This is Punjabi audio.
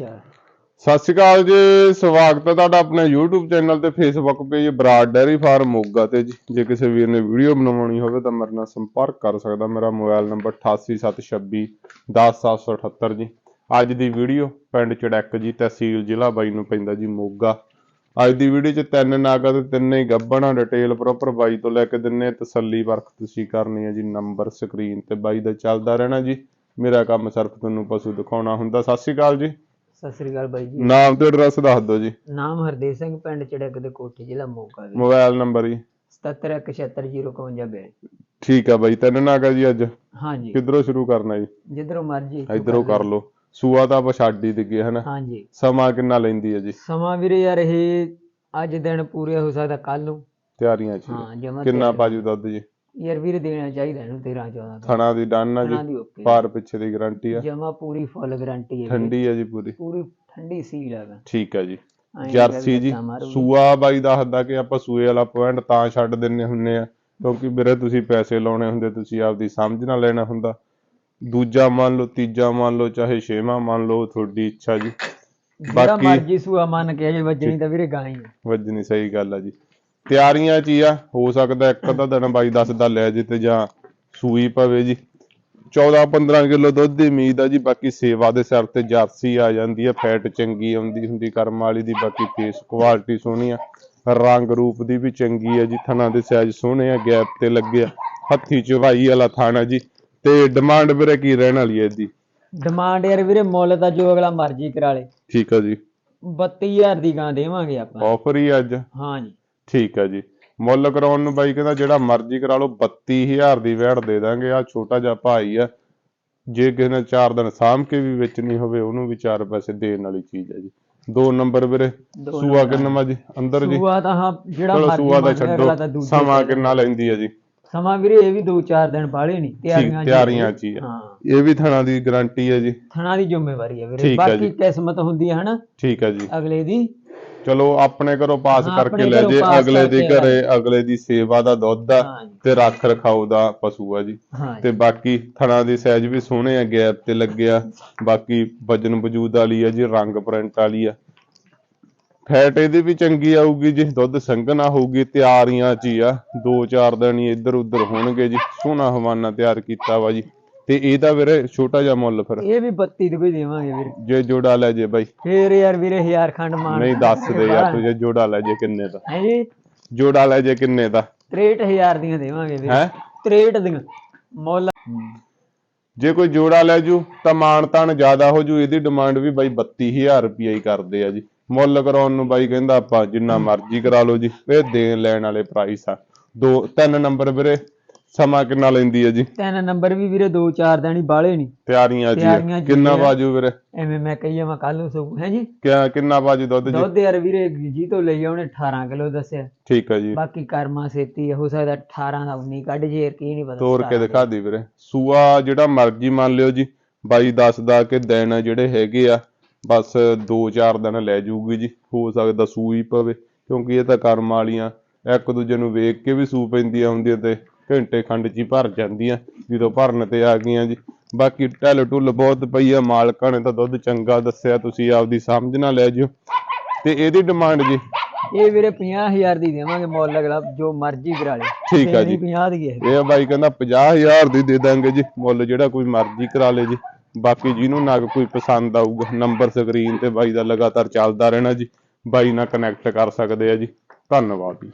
ਚਲ ਸਤਿ ਸ਼੍ਰੀ ਅਕਾਲ ਜੀ, ਸਵਾਗਤ ਹੈ ਤੁਹਾਡਾ ਆਪਣੇ YouTube ਚੈਨਲ ਤੇ Facebook page Brar dairy farm Moga ਤੇ ਜੀ। ਜੇ ਕਿਸੇ ਵੀਰ ਨੇ ਵੀਡੀਓ ਬਣਾਉਣੀ ਹੋਵੇ ਤਾਂ ਮੇਰੇ ਨਾਲ ਸੰਪਰਕ ਕਰ ਸਕਦਾ। ਮੇਰਾ ਮੋਬਾਈਲ ਨੰਬਰ 8876 10778 ਜੀ। ਅੱਜ ਦੀ ਵੀਡੀਓ ਪਿੰਡ ਚੜੈਕ ਜੀ, ਤਹਿਸੀਲ ਜ਼ਿਲ੍ਹਾ ਬਾਈ ਨੂੰ ਪੈਂਦਾ ਜੀ, ਮੋਗਾ। ਅੱਜ ਦੀ ਵੀਡੀਓ 'ਚ ਤਿੰਨ ਨਾਗਾ ਤੇ ਤਿੰਨੇ ਹੀ ਗੱਭਣਾ ਡਿਟੇਲ ਪ੍ਰੋਪਰ ਬਾਈ ਤੋਂ ਲੈ ਕੇ ਦਿੰਨੇ ਤਸੱਲੀ ਵਰਖ ਤੁਸੀਂ ਕਰਨੀ ਹੈ ਜੀ ਨੰਬਰ ਸਕਰੀਨ ਤੇ ਬਾਈ ਦਾ ਚੱਲਦਾ ਰਹਿਣਾ ਜੀ। ਮੇਰਾ ਕੰਮ ਸਿਰਫ ਤੁਹਾਨੂੰ ਪਸ਼ੂ ਦਿਖਾਉਣਾ ਹੁੰਦਾ। ਸਤਿ ਸ਼੍ਰੀ ਅਕਾਲ ਜੀ। ਸਤਿ ਸ੍ਰੀ ਅਕਾਲ ਬਾਈ ਜੀ। ਨਾਮ ਤੇ ਐਡਰੈਸ ਦੱਸ ਦਿਓ ਜੀ। ਨਾਮ ਹਰਦੇਵ ਸਿੰਘ ਪਿੰਡ ਚੜਕ ਦੇ ਕੋਠੀ ਜ਼ਿਲ੍ਹਾ ਮੋਗਾ ਦੇ ਮੋਬਾਈਲ ਨੰਬਰ ਜੀ। 7717055052 ਠੀਕ ਆ ਬਾਈ ਤਿੰਨ ਨਾਗਾ ਜੀ ਅੱਜ। ਹਾਂਜੀ। ਕਿੱਧਰੋਂ ਸ਼ੁਰੂ ਕਰਨਾ ਜੀ? ਜਿੱਧਰੋਂ ਮਰਜ਼ੀ ਇਧਰੋਂ ਕਰ ਲਓ। ਸੂਆ ਤਾਂ ਆਪਾਂ ਛੱਡ ਹੀ ਦਿੱਗੇ ਹਨਾ? ਹਾਂਜੀ। ਸਮਾਂ ਕਿੰਨਾ ਲੈਂਦੀ ਹੈ ਜੀ? ਸਮਾਂ ਵੀਰੇ ਯਾਰ ਇਹ ਅੱਜ ਦਿਨ ਪੂਰੇ ਹੋ ਸਕਦਾ ਕੱਲ ਨੂੰ। ਤਿਆਰੀਆਂ ਚ ਹਾਂ ਕਿੰਨਾ ਪਾਜੂ ਦੁੱਧ ਜੀ? ਯਾਰ ਵੀਰੇ ਦੇਣਾ ਚਾਹੀਦਾ ਇਹਨੂੰ 13 14 ਥਣਾ ਦੀ ਡਨ ਆ ਖਾਣਾ ਜੀ ਦੀ ਓਕੇ ਪਾਰ ਪਿੱਛੇ ਦੀ ਗਾਰੰਟੀ ਆ। ਜਮਾ ਪੂਰੀ ਫੁੱਲ ਗਾਰੰਟੀ ਹੈ ਵੀਰੇ। ਠੰਡੀ ਆ ਜੀ ਪੂਰੀ। ਪੂਰੀ ਠੰਡੀ ਸੀਲ ਹੈਗਾ ਠੀਕ ਆ ਜੀ। ਜਰਸੀ ਜੀ। ਸੂਆ ਬਾਈ ਦੱਸਦਾ ਕਿ ਆਪਾਂ ਸੂਏ ਵਾਲਾ ਪੁਆਇੰਟ ਤਾਂ ਛੱਡ ਦਿੰਨੇ ਹੁੰਨੇ ਆ ਕਿਉਂਕਿ ਵੀਰੇ ਤੁਸੀਂ ਪੈਸੇ ਲਾਉਣੇ ਹੁੰਦੇ ਤੁਸੀਂ ਆਪਦੀ ਸਮਝ ਨਾਲ ਲੈਣਾ ਹੁੰਦਾ। ਦੂਜਾ ਮੰਨ ਲਓ ਤੀਜਾ ਮੰਨ ਲਓ ਚਾਹੇ ਛੇਵਾਂ ਮੰਨ ਲਓ ਤੁਹਾਡੀ ਇੱਛਾ ਜੀ। ਜਿਹੜਾ ਬਾਕੀ- ਮਰਜ਼ੀ ਸੂਆ ਮੰਨ ਕੇ ਜੇ ਵੱਜਣੀ ਤਾਂ ਵੀਰੇ ਗਾਂ ਹੀ ਆ। ਵੱਜਣੀ ਸਹੀ ਗੱਲ ਆ ਜੀ। ਤਿਆਰੀਆਂ ਚ ਹੀ ਆ ਹੋ ਸਕਦਾ ਇੱਕ ਅੱਧਾ ਦਿਨ ਬਾਈ ਦੱਸਦਾ ਲੈ ਜੇ ਤੇ ਜਾਂ ਸੂਈ ਪਵੇ ਜੀ। 14 15 ਕਿਲੋ ਦੁੱਧ ਦੀ ਉਮੀਦ ਆ ਜੀ ਬਾਕੀ ਸੇਵਾ ਦੇ ਸਿਰ ਤੇ ਜਰਸੀ ਆ ਜਾਂਦੀ ਆ ਫੈਟ ਚੰਗੀ ਆਉਂਦੀ ਹੁੰਦੀ ਕਰਮ ਵਾਲੀ ਦੀ ਬਾਕੀ ਫੇਸ ਕੁਆਲਿਟੀ ਸੋਹਣੀ ਆ। ਰੰਗ ਰੂਪ ਦੀ ਵੀ ਚੰਗੀ ਆ ਜੀ ਥਣਾ ਦੇ ਸਾਈਜ਼ ਸੋਹਣੇ ਆ ਗੈਪ ਤੇ ਲੱਗੇ ਆ। ਹੱਥੀ ਚਵਾਈ ਵਾਲਾ ਥਾਣਾ ਜੀ ਤੇ ਡਿਮਾਂਡ ਵੀਰੇ ਕੀ ਰਹਿਣ ਵਾਲੀ ਹੈ ਇਹਦੀ? ਡਿਮਾਂਡ ਯਾਰ ਵੀਰੇ ਮੁੱਲ ਤਾਂ ਜੋ ਅਗਲਾ ਮਰਜ਼ੀ ਕਰਾ ਲੇ। ਠੀਕ ਆ ਜੀ। 32000 ਦੀ ਗਾਂ ਦੇਵਾਂਗੇ ਆਪਾਂ। ਆਫਰ ਹੀ ਅੱਜ। ਹਾਂਜੀ ਠੀਕ ਆ ਜੀ। ਮੁੱਲ ਕਰਾਉਣ ਨੂੰ ਬਾਈ ਕਹਿੰਦਾ ਜਿਹੜਾ ਮਰਜ਼ੀ ਕਰਾ ਲਓ 32000 ਦੀ ਵੈੜ ਦੇ ਦਾਂਗੇ। ਆ ਛੋਟਾ ਜਿਹਾ ਭਾਈ ਆ। ਜੇ ਕਿਸੇ ਨੇ 4 ਦਿਨ ਸਾਂਭ ਕੇ ਵੀ ਵੇਚਣੀ ਹੋਵੇ ਉਹਨੂੰ ਵੀ 4 ਪੈਸੇ ਦੇਣ ਵਾਲੀ ਚੀਜ਼ ਹੈ ਜੀ। ਦੋ ਨੰਬਰ ਵੀਰੇ। ਸੂਆ ਕਿੰਨਾ ਜੀ? ਅੰਦਰ ਜੀ। ਸੂਆ ਤਾਂ ਹਾਂ ਜਿਹੜਾ ਮਰਜ਼ੀ ਸੂਆ ਦਾ ਛੱਡੋ। ਸਮਾਂ। ਕਿੰਨਾ ਲੈਂਦੀ ਹੈ ਜੀ। ਸਮਾਂ ਵੀਰੇ ਇਹ ਵੀ 2-4 ਦਿਨ ਬਾਲੇ ਨਹੀਂ। ਤਿਆਰੀਆਂ ਤਿਆਰੀਆਂ 'ਚ ਹੀ ਆ। ਇਹ ਵੀ ਥਣਾ ਦੀ ਗਾਰੰਟੀ ਹੈ ਜੀ। ਥਣਾ ਦੀ ਜ਼ਿੰਮੇਵਾਰੀ ਹੈ ਵੀਰੇ। ਆ ਬਾਕੀ। ਕਿਸਮਤ ਹੁੰਦੀ ਹੈ ਹਨਾ? ਠੀਕ ਹੈ ਜੀ। ਅਗਲੇ ਦੀ। ਚਲੋ ਆਪਣੇ ਘਰੋਂ ਪਾਸ ਹਾਂ, ਕਰਕੇ ਆਪਣੇ ਲੈ ਘਰੋਂ ਜੇ ਪਾਸ ਅਗਲੇ ਦੇ ਕਰਕੇ ਘਰੇ ਅਗਲੇ ਦੀ ਸੇਵਾ ਦਾ ਦੁੱਧ ਆ ਤੇ ਰੱਖ ਰਖਾਓ ਦਾ ਪਸ਼ੂ ਆ ਜੀ। ਹਾਂ ਤੇ ਬਾਕੀ ਥਣਾ ਦੇ ਸਾਈਜ਼ ਵੀ ਸੋਹਣੇ ਆ ਗੈਪ ਤੇ ਲੱਗਿਆ। ਬਾਕੀ ਵਜਨ ਵਜੂਦ ਵਾਲੀ ਆ ਜੀ ਰੰਗ ਪ੍ਰਿੰਟ ਵਾਲੀ ਆ। ਫੈਟ ਇਹਦੀ ਵੀ ਚੰਗੀ ਆਊਗੀ ਜੀ ਦੁੱਧ ਸੰਘਣਾ ਹੋਊਗੀ ਤਿਆਰੀਆਂ ਚ ਹੀ ਆ। ਦੋ ਚਾਰ ਦਿਨ ਹੀ ਇੱਧਰ ਉੱਧਰ ਹੋਣਗੇ ਜੀ। ਸੋਹਣਾ ਹਵਾਨਾ ਤਿਆਰ ਕੀਤਾ ਵਾ ਜੀ। ਤੇ ਇਹਦਾ ਵੀਰੇ ਛੋਟਾ ਜਿਹਾ ਮੁੱਲ ਫਿਰ। ਇਹ ਵੀ 32 ਦੇ ਕੋਈ ਦੇਵਾਂਗੇ ਵੀਰੇ। ਜੇ ਜੋੜਾ ਲੈ ਜੇ ਬਾਈ। ਫੇਰ ਯਾਰ ਵੀਰੇ ਹਜ਼ਾਰ ਖੰਡ ਮਾਨ ਨਹੀਂ ਦੱਸ ਦੇ ਯਾਰ ਤੂੰ ਜੇ ਜੋੜਾ ਲੈ ਜੇ ਕਿੰਨੇ ਦਾ। ਹੈ ਜੀ ਜੋੜਾ ਲੈ ਜੇ ਕਿੰਨੇ ਦਾ। 63000 ਦੀਆਂ ਦੇਵਾਂਗੇ ਵੀਰੇ। ਹੈ? 63 ਦੀਆਂ। ਮੁੱਲ ਜੇ ਕੋਈ ਜੋੜਾ ਲੈ ਜੂ ਤਾਂ ਮਾਣ ਤਾਣ ਜ਼ਿਆਦਾ ਹੋ ਜੂ। ਇਹਦੀ ਡਿਮਾਂਡ ਵੀ ਬਾਈ 32000 ਰੁਪਈਆ ਹੀ ਕਰਦੇ ਆ ਜੀ। ਮੁੱਲ ਕਰਾਉਣ ਨੂੰ ਬਾਈ ਕਹਿੰਦਾ ਆਪਾਂ ਜਿੰਨਾ ਮਰਜ਼ੀ ਕਰਾ ਲਓ ਜੀ। ਇਹ ਦੇਣ ਲੈਣ ਵਾਲੇ ਪ੍ਰਾਈਸ ਆ। ਦੋ ਤਿੰਨ ਨੰਬਰ ਵੀਰੇ। ਸਮਾਂ ਕਿੰਨਾ ਲੈਂਦੀ ਹੈ ਜੀ? ਤਿੰਨ ਨੰਬਰ ਵੀ ਵੀਰੇ 2-4 ਦਿਨ ਹੀ ਬਾਲੇ ਨਹੀਂ। ਤਿਆਰੀਆਂ ਜੀ ਤਿਆਰੀਆਂ ਕਿੰਨਾ। ਬਾਜੂ ਵੀਰੇ? ਐਵੇਂ ਮੈਂ ਕਹੀਏ ਮੈਂ ਕੱਲ ਨੂੰ ਸੋ ਹੈ ਜੀ? ਕਿਆ ਕਿੰਨਾ ਬਾਜੂ ਦੁੱਧ ਜੀ? ਦੁੱਧ ਯਾਰ ਵੀਰੇ ਜੀ ਤੋਂ ਲਈ ਉਹਨੇ 18 ਕਿਲੋ ਦੱਸਿਆ। ਠੀਕ ਹੈ ਜੀ। ਬਾਕੀ ਕਰਮਾ ਸੇਤੀ ਹੋ ਸਕਦਾ 18 ਦਾ 19 ਕੱਢ ਜੇ ਕੀ ਨਹੀਂ ਪਤਾ ਤੋੜ ਕੇ ਦਿਖਾ ਦੀ ਵੀਰੇ। ਸੂਆ ਜਿਹੜਾ ਮਰਜ਼ੀ ਮੰਨ ਲਿਓ ਜੀ ਬਾਈ ਦੱਸਦਾ ਕਿ ਦਿਨ ਜਿਹੜੇ ਹੈਗੇ ਆ ਬਸ 2-4 ਦਿਨ ਲੈ ਜਾਊਗੀ ਜੀ ਹੋ ਸਕਦਾ ਸੂਈ ਪਵੇ ਕਿਉਂਕਿ ਇਹ ਤਾਂ ਕਰਮ ਵਾਲੀਆਂ ਇੱਕ ਦੂਜੇ ਨੂੰ ਵੇਖ ਕੇ ਵੀ ਸੂ ਪੈਂਦੀਆਂ ਹੁੰਦੀਆਂ ਤੇ ਘੰਟੇ ਖੰਡ ਚ ਹੀ ਭਰ ਜਾਂਦੀਆਂ ਜਦੋਂ ਭਰਨ ਤੇ ਆ ਗਈਆਂ ਜੀ। ਬਾਕੀ ਢਿੱਲ ਢੁੱਲ ਬਹੁਤ ਪਈ ਆ ਮਾਲਕਾਂ ਨੇ ਤਾਂ ਦੁੱਧ ਚੰਗਾ ਦੱਸਿਆ ਤੁਸੀਂ ਆਪਦੀ ਸਮਝ ਨਾਲ ਲੈ ਜਿਓ। ਤੇ ਇਹਦੀ ਡਿਮਾਂਡ ਜੀ? ਇਹ ਵੀਰੇ 50000 ਦੀ ਦੇਵਾਂਗੇ ਮੁੱਲ ਅਗਲਾ ਜੋ ਮਰਜ਼ੀ ਕਰਾ ਲੇ। ਠੀਕ ਆ ਜੀ। 50 ਦੀ ਹੈ। ਇਹ ਬਾਈ ਕਹਿੰਦਾ 50000 ਦੀ ਦੇ ਦਾਂਗੇ ਜੀ ਮੁੱਲ ਜਿਹੜਾ ਕੋਈ ਮਰਜ਼ੀ ਕਰਾ ਲੇ ਜੀ। ਬਾਕੀ ਜਿਹਨੂੰ ਨਗ ਕੋਈ ਪਸੰਦ ਆਊਗਾ ਨੰਬਰ ਸਕਰੀਨ ਤੇ ਬਾਈ ਦਾ ਲਗਾਤਾਰ ਚੱਲਦਾ ਰਹਿਣਾ ਜੀ। ਬਾਈ ਨਾਲ ਕਨੈਕਟ ਕਰ ਸਕਦੇ ਆ ਜੀ। ਧੰਨਵਾਦ ਜੀ।